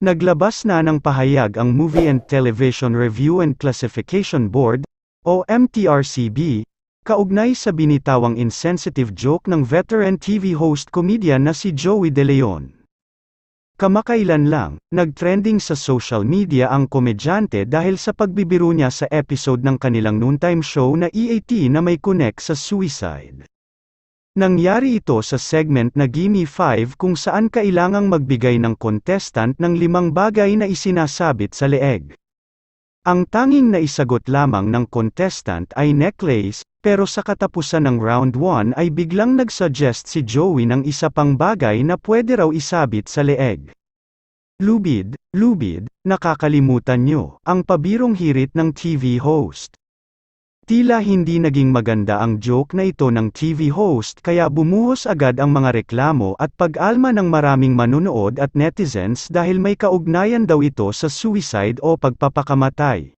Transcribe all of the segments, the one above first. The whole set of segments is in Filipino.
Naglabas na ng pahayag ang Movie and Television Review and Classification Board, o MTRCB, kaugnay sa binitawang insensitive joke ng veteran TV host comedian na si Joey De Leon. Kamakailan lang, nagtrending sa social media ang komedyante dahil sa pagbibiro niya sa episode ng kanilang noontime show na EAT na may connect sa suicide. Nangyari ito sa segment na Gimme 5 kung saan kailangang magbigay ng contestant ng limang bagay na isinasabit sa leeg. Ang tanging naisagot lamang ng contestant ay necklace, pero sa katapusan ng round 1 ay biglang nagsuggest si Joey ng isa pang bagay na pwede raw isabit sa leeg. Lubid, lubid, nakakalimutan nyo, ang pabirong hirit ng TV host. Tila hindi naging maganda ang joke na ito ng TV host kaya bumuhos agad ang mga reklamo at pag-alma ng maraming manunood at netizens dahil may kaugnayan daw ito sa suicide o pagpapakamatay.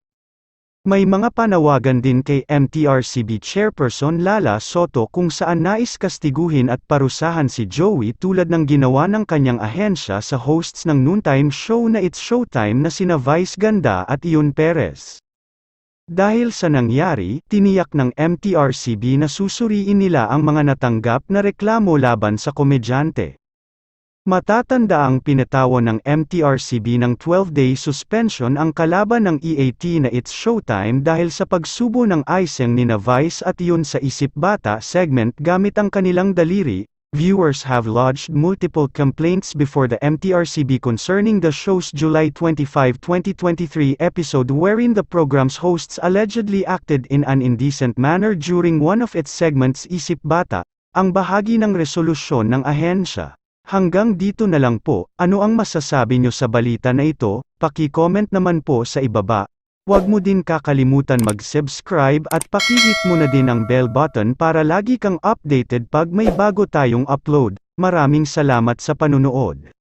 May mga panawagan din kay MTRCB Chairperson Lala Soto kung saan nais kastiguhin at parusahan si Joey tulad ng ginawa ng kanyang ahensya sa hosts ng noontime show na It's Showtime na sina Vice Ganda at Ion Perez. Dahil sa nangyari, tiniyak ng MTRCB na susuriin nila ang mga natanggap na reklamo laban sa komedyante. Matatanda ang pinatawan ng MTRCB ng 12-day suspension ang kalaban ng EAT na It's Showtime dahil sa pagsubo ng icing ni Vice at yun sa Isip Bata segment gamit ang kanilang daliri, Viewers have lodged multiple complaints before the MTRCB concerning the show's July 25, 2023 episode wherein the program's hosts allegedly acted in an indecent manner during one of its segments Isip Bata, ang bahagi ng resolusyon ng ahensya. Hanggang dito na lang po, ano ang masasabi nyo sa balita na ito, paki-comment naman po sa ibaba. Huwag mo din kakalimutan mag-subscribe at pakihit mo na din ang bell button para lagi kang updated pag may bago tayong upload. Maraming salamat sa panunood.